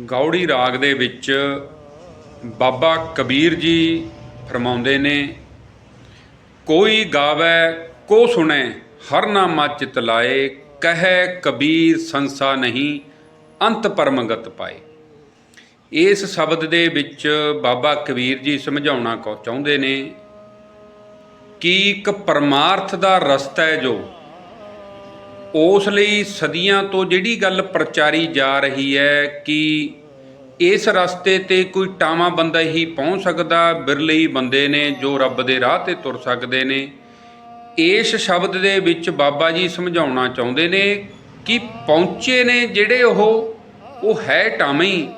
ਗੌੜੀ ਰਾਗ ਦੇ ਵਿੱਚ ਬਾਬਾ ਕਬੀਰ ਜੀ ਫਰਮਾਉਂਦੇ ਨੇ, ਕੋਈ ਗਾਵੇ, ਕੋ ਸੁਣੇ, ਹਰ ਨਾਮਾ ਚਿਤ ਲਾਏ ਕਹੈ ਕਬੀਰ ਸੰਸਾ ਨਹੀਂ, ਅੰਤ ਪਰਮਗਤ ਪਾਏ। ਇਸ ਸ਼ਬਦ ਦੇ ਵਿੱਚ ਬਾਬਾ ਕਬੀਰ ਜੀ ਸਮਝਾਉਣਾ ਕੋ ਚਾਹੁੰਦੇ ਨੇ ਕਿ ਇੱਕ ਪਰਮਾਰਥ ਦਾ ਰਸਤਾ ਹੈ ਜੋ ਉਸ ਲਈ ਸਦੀਆਂ ਤੋਂ ਜਿਹੜੀ ਗੱਲ ਪ੍ਰਚਾਰੀ ਜਾ ਰਹੀ ਹੈ ਕਿ ਇਸ ਰਸਤੇ ਤੇ ਕੋਈ ਟਾਵਾਂ ਬੰਦਾ ਹੀ ਪਹੁੰਚ ਸਕਦਾ, ਬਿਰਲੇ ਹੀ ਬੰਦੇ ਨੇ ਜੋ ਰੱਬ ਦੇ ਰਾਹ ਤੇ ਤੁਰ ਸਕਦੇ ਨੇ। ਇਸ ਸ਼ਬਦ ਦੇ ਵਿੱਚ ਬਾਬਾ ਜੀ ਸਮਝਾਉਣਾ ਚਾਹੁੰਦੇ ਨੇ ਕਿ ਪਹੁੰਚੇ ਨੇ ਜਿਹੜੇ ਉਹ ਉਹ ਹੈ ਟਾਵੇਂ ਹੀ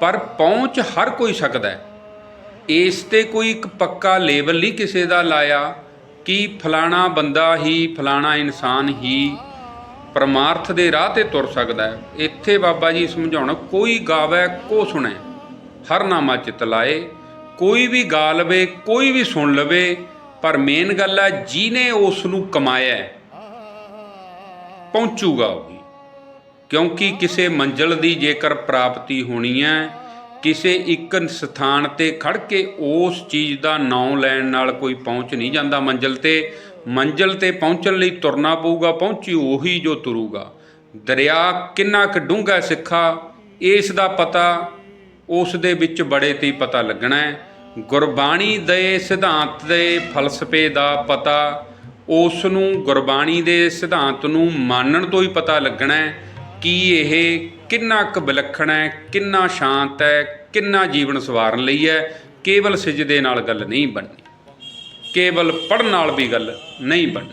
ਪਰ ਪਹੁੰਚ ਹਰ ਕੋਈ ਸਕਦਾ ਹੈ। ਇਸ ਤੇ ਕੋਈ ਇੱਕ ਪੱਕਾ ਲੇਬਲ ਨਹੀਂ ਕਿਸੇ ਦਾ ਲਾਇਆ ਕਿ ਫਲਾਣਾ ਬੰਦਾ ਹੀ, ਫਲਾਣਾ ਇਨਸਾਨ ਹੀ ਪਰਮਾਰਥ ਦੇ ਰਾਹ ਤੇ ਤੁਰ ਸਕਦਾ ਹੈ। ਇੱਥੇ ਬਾਬਾ ਜੀ ਸਮਝਾਉਣ, ਕੋਈ ਗਾਵੇ, ਕੋ ਸੁਣੇ, ਹਰ ਨਾਮਾ ਚਿਤ ਲਾਏ, ਕੋਈ ਵੀ ਗਾ ਲਵੇ, ਕੋਈ ਵੀ ਸੁਣ ਲਵੇ, ਪਰ ਮੇਨ ਗੱਲ ਹੈ, ਜਿਹਨੇ ਉਸ ਨੂੰ ਕਮਾਇਆ ਪਹੁੰਚੂਗਾ ਉਹ ਵੀ। ਕਿਉਂਕਿ ਕਿਸੇ ਮੰਜ਼ਲ ਦੀ ਜੇਕਰ ਪ੍ਰਾਪਤੀ ਹੋਣੀ ਹੈ ਕਿਸੇ ਇੱਕ ਸਥਾਨ ਤੇ ਖੜ ਕੇ ਉਸ ਚੀਜ਼ ਦਾ ਨਾਮ ਲੈਣ ਨਾਲ ਕੋਈ ਪਹੁੰਚ ਨਹੀਂ ਜਾਂਦਾ ਮੰਜ਼ਲ ਤੇ। ਮੰਜ਼ਲ ਤੇ ਪਹੁੰਚਣ ਲਈ ਤੁਰਨਾ ਪਊਗਾ, ਪਹੁੰਚੀ ਉਹੀ ਜੋ ਤੁਰੂਗਾ। ਦਰਿਆ ਕਿੰਨਾ ਕੁ ਡੂੰਘਾ ਸਿੱਖਾ, ਇਸ ਦਾ ਪਤਾ ਉਸ ਦੇ ਵਿੱਚ ਬੜੇ ਤੇ ਹੀ ਪਤਾ ਲੱਗਣਾ ਹੈ। ਗੁਰਬਾਣੀ ਦੇ ਸਿਧਾਂਤ ਦੇ ਫਲਸਫੇ ਦਾ ਪਤਾ, ਉਸ ਨੂੰ ਗੁਰਬਾਣੀ ਦੇ ਸਿਧਾਂਤ ਨੂੰ ਮੰਨਣ ਤੋਂ ਹੀ ਪਤਾ ਲੱਗਣਾ ਹੈ। ਕੀ ਇਹ ਕਿੰਨਾ ਕੁ ਵਿਲੱਖਣ ਹੈ, ਕਿੰਨਾ ਸ਼ਾਂਤ ਹੈ, ਕਿੰਨਾ ਜੀਵਨ ਸਵਾਰਨ ਲਈ ਹੈ? ਕੇਵਲ ਸਿਜਦੇ ਨਾਲ ਗੱਲ ਨਹੀਂ ਬਣਨੀ। ਕੇਵਲ ਪੜਨ ਨਾਲ ਵੀ ਗੱਲ ਨਹੀਂ ਬਣਨੀ।